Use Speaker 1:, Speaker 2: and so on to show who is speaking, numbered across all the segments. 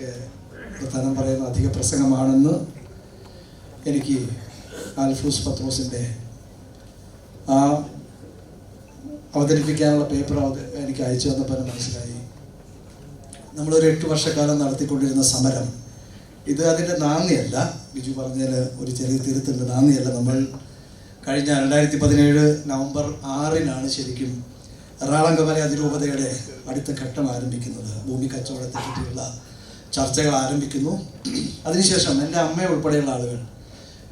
Speaker 1: ഇതൊക്കെ പ്രധാനം പറയുന്ന അധിക പ്രസംഗമാണെന്ന് എനിക്ക് ആൽഫൂസ് പത്രോസിന്റെ ആ അവതരിപ്പിക്കാനുള്ള പേപ്പർ എനിക്ക് അയച്ചു തന്നപ്പോൾ മനസ്സിലായി. നമ്മളൊരു എട്ട് വർഷക്കാലം നടത്തിക്കൊണ്ടിരുന്ന സമരം ഇത് അതിന്റെ നാന്ദിയല്ല. ബിജു പറഞ്ഞതിൽ ഒരു ചെറിയ തിരുത്തുണ്ട് നാന്ദിയല്ല. നമ്മൾ കഴിഞ്ഞ രണ്ടായിരത്തി പതിനേഴ് നവംബർ ആറിനാണ് ശരിക്കും എറണാകുളം അതിരൂപതയുടെ അടുത്ത ഘട്ടം ആരംഭിക്കുന്നത്. ഭൂമി കച്ചവടത്തെ പറ്റിയുള്ള ചർച്ചകൾ ആരംഭിക്കുന്നു. അതിനുശേഷം എന്റെ അമ്മ ഉൾപ്പെടെയുള്ള ആളുകൾ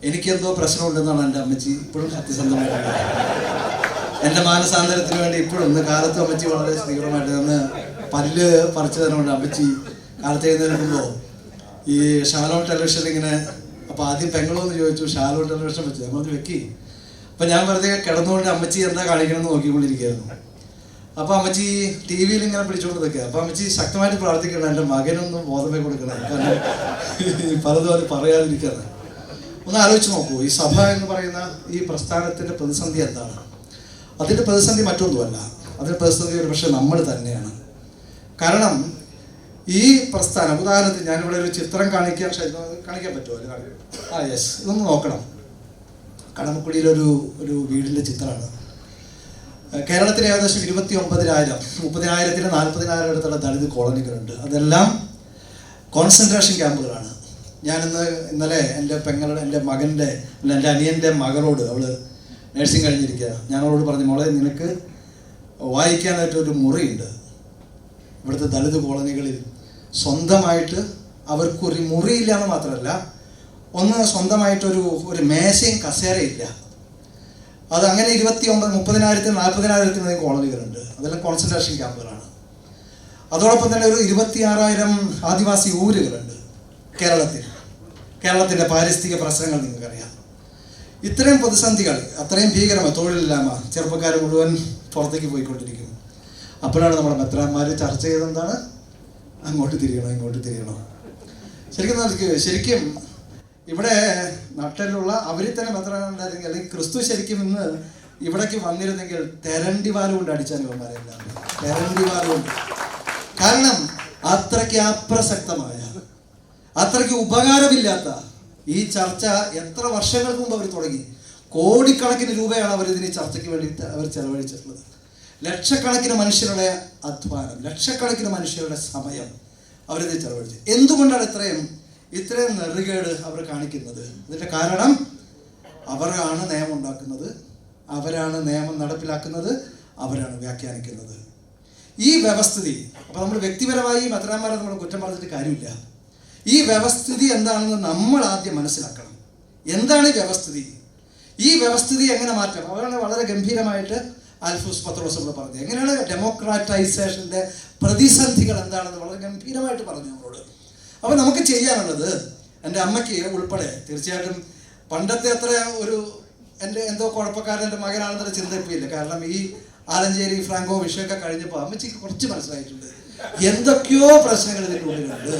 Speaker 1: എനിക്കെന്തോ പ്രശ്നമുണ്ടെന്നാണ് എന്റെ അമ്മച്ചി ഇപ്പോഴും സത്യസന്ധമായിട്ട്. എന്റെ മാനസാന്തരത്തിന് വേണ്ടി ഇപ്പോഴും ഇന്ന് കാലത്ത് അമ്മച്ചി വളരെ തീവ്രമായിട്ട് നിന്ന് പല്ല് പറിച്ചു തരുന്നുണ്ട് അമ്മച്ചി കാലത്ത് എഴുന്നേൽക്കുമ്പോൾ ഈ ഷാലോൺ ടെലിവിഷൻ ഇങ്ങനെ അപ്പോൾ ആദ്യം പെങ്ങളോന്ന് ചോദിച്ചു ഷാലോൺ ടെലിവിഷൻ വെച്ചു നമ്മളത് വെക്കി. അപ്പം ഞാൻ വെറുതെ കിടന്നുകൊണ്ട് അമ്മച്ചി എന്താ കാണിക്കണമെന്ന് നോക്കിക്കൊണ്ടിരിക്കുകയായിരുന്നു. അപ്പോൾ അമ്മച്ചി ടി വിയിൽ ഇങ്ങനെ പിടിച്ചുകൊണ്ട് നിൽക്കുക അപ്പൊ അമ്മച്ചി ശക്തമായിട്ട് പ്രാർത്ഥിക്കണം. എന്റെ മകനൊന്നും ബോധമേ കൊടുക്കണം കാരണം പലതും അത് പറയാതിരിക്കാതെ ഒന്ന് ആലോചിച്ച് നോക്കൂ. ഈ സഭ എന്ന് പറയുന്ന ഈ പ്രസ്ഥാനത്തിന്റെ പ്രതിസന്ധി എന്താണ്? അതിന്റെ പ്രതിസന്ധി മറ്റൊന്നുമല്ല. അതിന്റെ പ്രതിസന്ധി ഒരു പക്ഷെ നമ്മൾ തന്നെയാണ്. കാരണം ഈ പ്രസ്ഥാനം ഉദാഹരണത്തിന് ഞാനിവിടെ ഒരു ചിത്രം കാണിക്കാൻ കാണിക്കാൻ പറ്റുമോ. ആ യെസ്. ഇതൊന്ന് നോക്കണം. കടമക്കുടിയിലൊരു ഒരു വീടിന്റെ ചിത്രമാണ്. കേരളത്തിൽ ഏകദേശം ഇരുപത്തി ഒമ്പതിനായിരം മുപ്പതിനായിരത്തിന് നാൽപ്പതിനായിരം അടുത്തുള്ള ദളിത് കോളനികളുണ്ട്. അതെല്ലാം കോൺസെൻട്രേഷൻ ക്യാമ്പുകളാണ് ഞാനിന്ന് ഇന്നലെ എന്റെ പെങ്ങളുടെ എന്റെ മകന്റെ അല്ല എന്റെ അനിയന്റെ മകളോട് അവൾ നഴ്സിംഗ് കഴിഞ്ഞിരിക്കുക. ഞാൻ അവളോട് പറഞ്ഞു മോളെ നിനക്ക് വായിക്കാനായിട്ട് ഒരു മുറിയുണ്ട്. ഇവിടുത്തെ ദളിത് കോളനികളിൽ സ്വന്തമായിട്ട് അവർക്കൊരു മുറിയില്ല എന്ന് മാത്രമല്ല ഒന്ന് സ്വന്തമായിട്ടൊരു ഒരു മേശയും കസേരയില്ല. അത് അങ്ങനെ ഇരുപത്തി ഒമ്പത് മുപ്പതിനായിരത്തിന് നാൽപ്പതിനായിരത്തിനധികം കോളനികളുണ്ട് അതെല്ലാം കോൺസെൻട്രേഷൻ ക്യാമ്പുകളാണ് അതോടൊപ്പം തന്നെ ഒരു ഇരുപത്തി ആറായിരം ആദിവാസി ഊരുകളുണ്ട് കേരളത്തിൽ. കേരളത്തിന്റെ പാരിസ്ഥിതിക പ്രശ്നങ്ങൾ നിങ്ങൾക്കറിയാം. ഇത്രയും പ്രതിസന്ധികൾ അത്രയും ഭീകരമാണ് തൊഴിലില്ലായ്മ ചെറുപ്പക്കാർ മുഴുവൻ പുറത്തേക്ക് പോയിക്കൊണ്ടിരിക്കുന്നു. അപ്പോഴാണ് നമ്മുടെ മെത്രാന്മാർ ചർച്ച ചെയ്തെന്താണ് അങ്ങോട്ട് തിരിയണം ഇങ്ങോട്ട് തിരിയണം. ശരിക്കും ശരിക്കും ഇവിടെ നട്ടലുള്ള അവരിൽ തന്നെ മെത്രാനുണ്ടായിരുന്നെങ്കിൽ അല്ലെങ്കിൽ ക്രിസ്തു ശരിക്കും ഇന്ന് ഇവിടേക്ക് വന്നിരുന്നെങ്കിൽ തെരണ്ടി വാൽ കൊണ്ട് അടിച്ചാൽ ഇവന്മാരെല്ലാം തെരണ്ടി വാൽ കൊണ്ട് കാരണം അത്രയ്ക്ക് അപ്രസക്തമായ അത്രയ്ക്ക് ഉപകാരമില്ലാത്ത ഈ ചർച്ച എത്ര വർഷങ്ങൾക്ക് മുമ്പ് അവർ തുടങ്ങി. കോടിക്കണക്കിന് രൂപയാണ് അവർ ഇതിന് ചർച്ചയ്ക്ക് വേണ്ടി അവർ ചെലവഴിച്ചിട്ടുള്ളത്. ലക്ഷക്കണക്കിന് മനുഷ്യരുടെ അധ്വാനം ലക്ഷക്കണക്കിന് മനുഷ്യരുടെ സമയം അവരിത് ചെലവഴിച്ചു എന്തുകൊണ്ടാണ് ഇത്രയും ഇത്രയും നെറുകേട് അവർ കാണിക്കുന്നത്. ഇതിന്റെ കാരണം അവരാണ് നിയമം ഉണ്ടാക്കുന്നത് അവരാണ് നിയമം നടപ്പിലാക്കുന്നത് അവരാണ് വ്യാഖ്യാനിക്കുന്നത്. ഈ വ്യവസ്ഥിതി അപ്പോൾ നമ്മൾ വ്യക്തിപരമായി മദ്രാന്മാരെ നമ്മൾ കുറ്റം പറഞ്ഞിട്ട് കാര്യമില്ല. ഈ വ്യവസ്ഥിതി എന്താണെന്ന് നമ്മൾ ആദ്യം മനസ്സിലാക്കണം. എന്താണ് വ്യവസ്ഥിതി? ഈ വ്യവസ്ഥിതി എങ്ങനെ മാറ്റാം? അവരാണ് വളരെ ഗംഭീരമായിട്ട് അൽഫൂസ് പത്രോസ് ഇവിടെ പറഞ്ഞത്. എങ്ങനെയാണ് ഡെമോക്രാറ്റൈസേഷന്റെ പ്രതിസന്ധികൾ എന്താണെന്ന് വളരെ ഗംഭീരമായിട്ട് പറഞ്ഞു നമ്മളോട്. അപ്പോൾ നമുക്ക് ചെയ്യാനുള്ളത് എന്റെ അമ്മയ്ക്ക് ഉൾപ്പെടെ തീർച്ചയായിട്ടും പണ്ടത്തെ അത്ര ഒരു എന്റെ എന്തോ കുഴപ്പക്കാരൻ എന്റെ മകനാണെന്നൊരു ചിന്ത കാരണം ഈ ആലഞ്ചേരി ഫ്രാങ്കോ വിഷയമൊക്കെ കഴിഞ്ഞപ്പോൾ അമ്മച്ചിക്ക് കുറച്ച് മനസ്സിലായിട്ടുണ്ട്. എന്തൊക്കെയോ പ്രശ്നങ്ങൾ ഇതിന്റെ ഉള്ളിലുണ്ട്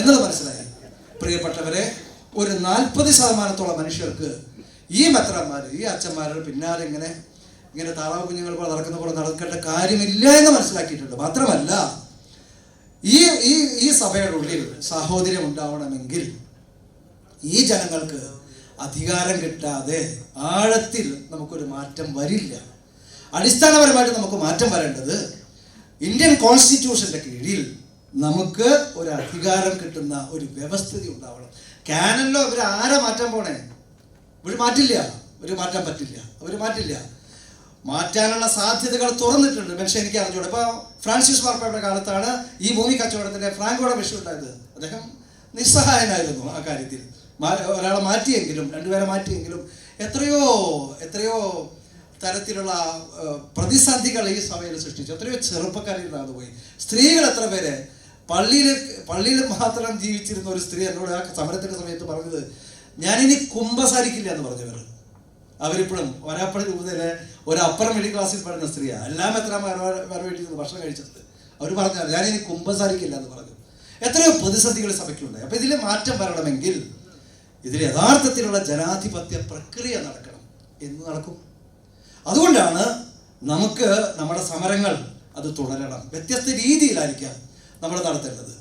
Speaker 1: എന്നത് മനസ്സിലായി. പ്രിയപ്പെട്ടവരെ ഒരു നാൽപ്പത് ശതമാനത്തോളം മനുഷ്യർക്ക് ഈ മെത്രന്മാർ ഈ അച്ഛന്മാരുടെ പിന്നാലെ ഇങ്ങനെ ഇങ്ങനെ താറാവ് കുഞ്ഞുങ്ങൾ പോലെ നടക്കുന്ന പോലെ നടക്കേണ്ട കാര്യമില്ല എന്ന് മനസ്സിലാക്കിയിട്ടുണ്ട്. മാത്രമല്ല ഈ ഈ ഈ സഭയുടെ ഉള്ളിൽ സാഹോദര്യം ഉണ്ടാവണമെങ്കിൽ ഈ ജനങ്ങൾക്ക് അധികാരം കിട്ടാതെ ആഴത്തിൽ നമുക്കൊരു മാറ്റം വരില്ല. അടിസ്ഥാനപരമായിട്ട് നമുക്ക് മാറ്റം വരേണ്ടത് ഇന്ത്യൻ കോൺസ്റ്റിറ്റ്യൂഷന്റെ കീഴിൽ നമുക്ക് ഒരു അധികാരം കിട്ടുന്ന ഒരു വ്യവസ്ഥിതി ഉണ്ടാവണം. കാനലിലോ ഇവർ ആരെ മാറ്റാൻ പോണേ? ഇവർ മാറ്റില്ല. ഇവർ മാറ്റാൻ പറ്റില്ല. അവർ മാറ്റില്ല. മാറ്റാനുള്ള സാധ്യതകൾ തുറന്നിട്ടുണ്ട്. മനുഷ്യൻ എനിക്ക് അറിഞ്ഞൂടെ ഇപ്പോൾ ഫ്രാൻസിസ് മാർപ്പായുടെ കാലത്താണ് ഈ ഭൂമി കച്ചവടത്തിന്റെ ഫ്രാങ്കോയുടെ വിഷയം ഉണ്ടായത്. അദ്ദേഹം നിസ്സഹായനായിരുന്നു ആ കാര്യത്തിൽ. ഒരാളെ മാറ്റിയെങ്കിലും രണ്ടുപേരെ മാറ്റിയെങ്കിലും എത്രയോ എത്രയോ തരത്തിലുള്ള പ്രതിസന്ധികൾ ഈ സഭയിൽ സൃഷ്ടിച്ചു. എത്രയോ ചെറുപ്പക്കാരിൽ പോയി. സ്ത്രീകൾ എത്ര പേര്? പള്ളിയിൽ പള്ളിയിൽ മാത്രം ജീവിച്ചിരുന്ന ഒരു സ്ത്രീ എന്നോട് ആ സമരത്തിന്റെ സമയത്ത് പറഞ്ഞത് ഞാനിനി കുമ്പസാരിക്കില്ല എന്ന് പറഞ്ഞവർ അവരിപ്പോഴും ഒരാപ്പള്ളി രൂപതയിലെ ഒരു അപ്പർ മിഡിൽ ക്ലാസ്സിൽ പഠിക്കുന്ന സ്ത്രീയാണ് എല്ലാം എത്ര വരവേറ്റിരുന്നു ഭക്ഷണം കഴിച്ചത്? അവർ പറഞ്ഞു ഞാനിനി കുമ്പസാരിക്കില്ല എന്ന് പറഞ്ഞു. എത്രയോ പ്രതിസന്ധികൾ സഭയ്ക്കുണ്ട്. അപ്പൊ ഇതിൽ മാറ്റം വരണമെങ്കിൽ ഇതിൽ യഥാർത്ഥത്തിലുള്ള ജനാധിപത്യ പ്രക്രിയ നടക്കണം എന്ന് നടക്കും. അതുകൊണ്ടാണ് നമുക്ക് നമ്മുടെ സമരങ്ങൾ അത് തുടരണം. വ്യത്യസ്ത രീതിയിലായിരിക്കാം നമ്മൾ നടത്തേണ്ടത്.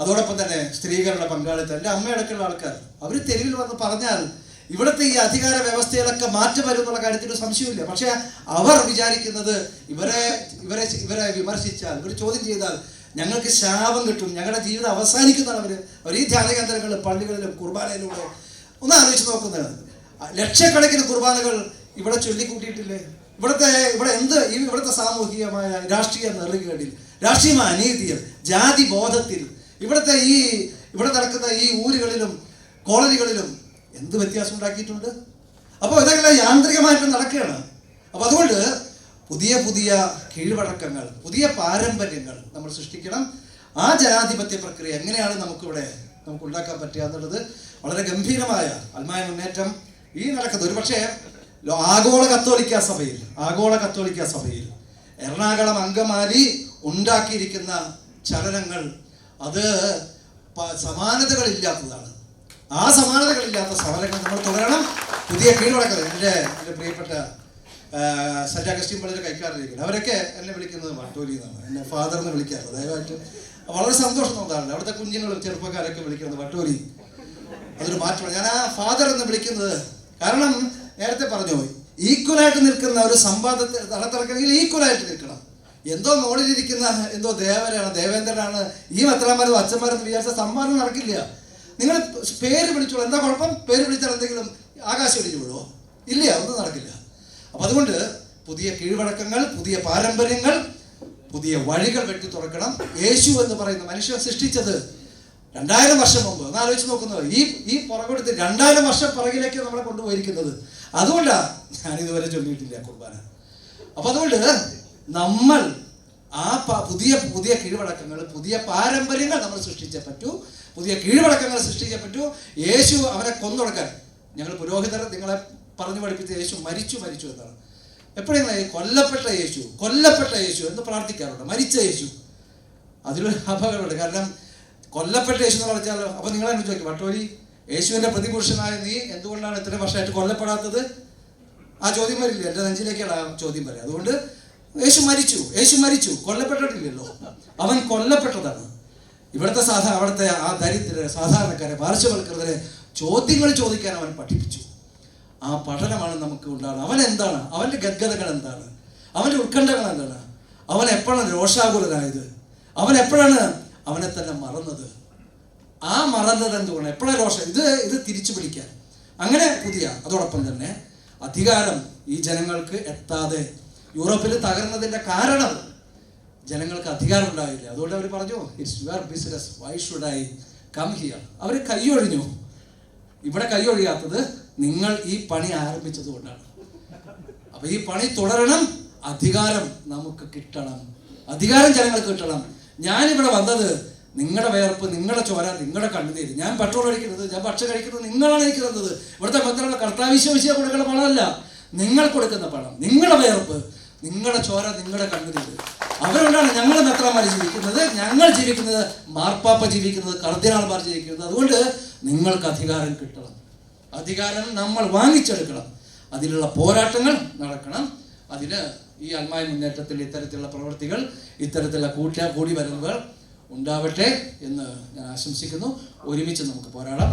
Speaker 1: അതോടൊപ്പം തന്നെ സ്ത്രീകളുടെ പങ്കാളിത്തം എന്റെ അമ്മയടക്കമുള്ള ആൾക്കാർ. അവർ തെരുവിൽ വന്ന് പറഞ്ഞാൽ ഇവിടുത്തെ ഈ അധികാര വ്യവസ്ഥയിലൊക്കെ മാറ്റം വരും എന്നുള്ള കാര്യത്തിൽ സംശയമില്ല പക്ഷേ അവർ വിചാരിക്കുന്നത് ഇവരെ ഇവരെ ഇവരെ വിമർശിച്ചാൽ ഇവർ ചോദ്യം ചെയ്താൽ ഞങ്ങൾക്ക് ശാപം കിട്ടും. ഞങ്ങളുടെ ജീവിതം അവസാനിക്കുന്നതാണ് അവർ അവർ ഈ ധ്യാന കേന്ദ്രങ്ങളിൽ പള്ളികളിലും കുർബാനയിലൂടെ ഒന്ന് ആലോചിച്ച് നോക്കുന്നത് ലക്ഷക്കണക്കിന് കുർബാനകൾ ഇവിടെ ചൊല്ലിക്കൂട്ടിയിട്ടില്ലേ? ഇവിടുത്തെ ഇവിടെ എന്ത് ഇവിടുത്തെ സാമൂഹികമായ രാഷ്ട്രീയ നെറുകേടിൽ രാഷ്ട്രീയമായ അനീതിയിൽ ജാതി ബോധത്തിൽ ഇവിടുത്തെ ഈ ഇവിടെ നടക്കുന്ന ഈ ഊരുകളിലും കോളനികളിലും എന്ത് വ്യത്യാസം ഉണ്ടാക്കിയിട്ടുണ്ട്? അപ്പോൾ ഇതെല്ലാം യാന്ത്രികമായിട്ട് നടക്കുകയാണ്. അപ്പോൾ അതുകൊണ്ട് പുതിയ പുതിയ കീഴ്വഴക്കങ്ങൾ പുതിയ പാരമ്പര്യങ്ങൾ നമ്മൾ സൃഷ്ടിക്കണം. ആ ജനാധിപത്യ പ്രക്രിയ എങ്ങനെയാണ് നമുക്കിവിടെ നമുക്ക് ഉണ്ടാക്കാൻ പറ്റുക എന്നുള്ളത് വളരെ ഗംഭീരമായ അൽമായ മുന്നേറ്റം. ഈ നടക്കുന്നത് ഒരുപക്ഷെ ആഗോള കത്തോലിക്ക സഭയിൽ ആഗോള കത്തോലിക്ക സഭയിൽ എറണാകുളം അങ്കമാലി ഉണ്ടാക്കിയിരിക്കുന്ന ചലനങ്ങൾ അത് സമാനതകളില്ലാത്തതാണ്. ആ സമാനതകളില്ലാത്ത സമരങ്ങൾ നമ്മൾ തുടരണം. പുതിയ കീഴ്വഴക്കങ്ങൾ എന്റെ എന്റെ പ്രിയപ്പെട്ട സെന്റ് അഗസ്റ്റീൻ പള്ളിയുടെ കൈക്കാരിലിരിക്കുന്നത് അവരൊക്കെ എന്നെ വിളിക്കുന്നത് വട്ടൂരി എന്നാണ്. എന്നെ ഫാദർ എന്ന് വിളിക്കാറ്. ദയവായിട്ട് വളരെ സന്തോഷം തോന്നാറുണ്ട്. അവിടുത്തെ കുഞ്ഞുങ്ങളും ചെറുപ്പക്കാരൊക്കെ വിളിക്കുന്നത് വട്ടൂരി അതൊരു മാറ്റമാണ്. ഞാൻ ആ ഫാദർ എന്ന് വിളിക്കുന്നത് കാരണം നേരത്തെ പറഞ്ഞു ഈക്വലായിട്ട് നിൽക്കുന്ന ഒരു സമ്പാദത്തെ നടത്തിറക്കണമെങ്കിൽ ഈക്വലായിട്ട് നിൽക്കണം. എന്തോ മോളിലിരിക്കുന്ന എന്തോ ദേവരാണ് ദേവേന്ദ്രനാണ് ഈ അത്രമാരും അച്ഛന്മാരെന്ന് വിചാരിച്ച സമ്മാനം നടക്കില്ല. നിങ്ങൾ പേര് വിളിച്ചോളൂ. എന്താ കുഴപ്പം? പേര് വിളിച്ചാൽ എന്തെങ്കിലും ആകാശം വിളിച്ചു വിടുമോ ഇല്ല ഒന്നും നടക്കില്ല. അപ്പം അതുകൊണ്ട് പുതിയ കീഴ്വഴക്കങ്ങൾ പുതിയ പാരമ്പര്യങ്ങൾ പുതിയ വഴികൾ വെട്ടി തുറക്കണം. യേശു എന്ന് പറയുന്ന മനുഷ്യൻ സൃഷ്ടിച്ചത് രണ്ടായിരം വർഷം മുമ്പ്. ഒന്ന് ആലോചിച്ച് നോക്കുന്നത് ഈ ഈ പുറകെടുത്ത് രണ്ടായിരം വർഷം പുറകിലേക്ക് നമ്മളെ കൊണ്ടുപോയിരിക്കുന്നത്. അതുകൊണ്ടാണ് ഞാൻ ഇതുവരെ ചൊല്ലിയിട്ടില്ല കുർബാന. അപ്പൊ അതുകൊണ്ട് നമ്മൾ ആ പുതിയ പുതിയ കീഴ്വഴക്കങ്ങൾ പുതിയ പാരമ്പര്യങ്ങൾ നമ്മൾ സൃഷ്ടിച്ചേ പറ്റൂ. പുതിയ കീഴ്വഴക്കങ്ങൾ പറ്റൂ യേശു അവരെ കൊന്നൊടുക്കാൻ. ഞങ്ങൾ പുരോഹിതർ നിങ്ങളെ പറഞ്ഞു പഠിപ്പിച്ച യേശു മരിച്ചു മരിച്ചു എന്നാണ്. എപ്പോഴും കൊല്ലപ്പെട്ട യേശു കൊല്ലപ്പെട്ട യേശു എന്ന് പ്രാർത്ഥിക്കാറുണ്ട്. മരിച്ച യേശു. അതിലൊരു അപകടമുണ്ട്. കാരണം കൊല്ലപ്പെട്ട യേശു എന്ന് പറഞ്ഞാൽ അപ്പൊ നിങ്ങളെ ചോദിക്കും വട്ടോലി യേശുവിന്റെ പ്രതിപുരുഷനായ നീ എന്തുകൊണ്ടാണ് ഇത്രയും വർഷമായിട്ട് കൊല്ലപ്പെടാത്തത്? ആ ചോദ്യം വരില്ല. എന്റെ നെഞ്ചിലേക്കാണ് ആ ചോദ്യം വരെ അതുകൊണ്ട് യേശു മരിച്ചു. യേശു മരിച്ചു. കൊല്ലപ്പെട്ടിട്ടില്ലല്ലോ. അവൻ കൊല്ലപ്പെട്ടതാണ്. ഇവിടുത്തെ സാധാ അവിടുത്തെ ആ ദരിദ്രരെ സാധാരണക്കാരെ പാർശ്വവൽക്കൃതരെ ചോദ്യങ്ങൾ ചോദിക്കാൻ അവൻ പഠിപ്പിച്ചു. ആ പഠനമാണ് നമുക്ക് ഉണ്ടാകുന്നത് അവൻ എന്താണ്? അവന്റെ ഗദ്ഗതകൾ എന്താണ്? അവന്റെ ഉത്കണ്ഠകൾ എന്താണ്? അവൻ എപ്പോഴാണ് രോഷാകുലനായത്? അവൻ എപ്പോഴാണ് അവനെ തന്നെ മറന്നത്? ആ മറന്നത് എന്തുകൊണ്ട് എപ്പോഴാണ് രോഷം? ഇത് ഇത് തിരിച്ചു പിടിക്കാൻ. അങ്ങനെ പുതിയ അതോടൊപ്പം തന്നെ അധികാരം ഈ ജനങ്ങൾക്ക് എത്താതെ യൂറോപ്പിൽ തകർന്നതിന്റെ കാരണം ജനങ്ങൾക്ക് അധികാരം ഉണ്ടായില്ല. അതുകൊണ്ട് അവർ പറഞ്ഞു it's your business why should I come here അവർ കൈയൊഴിഞ്ഞു ഇവിടെ കൈയൊഴിയാത്തത് നിങ്ങൾ ഈ പണി ആരംഭിച്ചത് കൊണ്ടാണ്. അപ്പൊ ഈ പണി തുടരണം അധികാരം നമുക്ക് കിട്ടണം. അധികാരം ജനങ്ങൾക്ക് കിട്ടണം. ഞാനിവിടെ വന്നത് നിങ്ങളുടെ വേർപ്പ് നിങ്ങളുടെ ചോര നിങ്ങളുടെ കണ്ണുനീര്. ഞാൻ പെട്രോൾ അടിക്കുന്നത് ഞാൻ ഭക്ഷണം കഴിക്കുന്നത് നിങ്ങളാണ് എനിക്ക് തന്നത് ഇവിടുത്തെ പത്രമുള്ള കർത്താവിശ്വസിയ കൊടുക്കുന്ന പണമല്ല. നിങ്ങൾ കൊടുക്കുന്ന പണം നിങ്ങളുടെ വേർപ്പ് നിങ്ങളുടെ ചോര നിങ്ങളുടെ കണ്ണുനീര്. അവരുണ്ടാണ് ഞങ്ങൾ മെത്രാന്മാർ ജീവിക്കുന്നത്? ഞങ്ങൾ ജീവിക്കുന്നത് മാർപ്പാപ്പ ജീവിക്കുന്നത് കർദിനാൾമാർ ജീവിക്കുന്നത്. അതുകൊണ്ട് നിങ്ങൾക്ക് അധികാരം കിട്ടണം. അധികാരം നമ്മൾ വാങ്ങിച്ചെടുക്കണം. അതിലുള്ള പോരാട്ടങ്ങൾ നടക്കണം. അതിന് ഈ അൽമായ മുന്നേറ്റത്തിൽ ഇത്തരത്തിലുള്ള പ്രവൃത്തികൾ ഇത്തരത്തിലുള്ള കൂട്ട കൂടി വരവുകൾ ഉണ്ടാവട്ടെ എന്ന് ഞാൻ ആശംസിക്കുന്നു. ഒരുമിച്ച് നമുക്ക് പോരാടാം.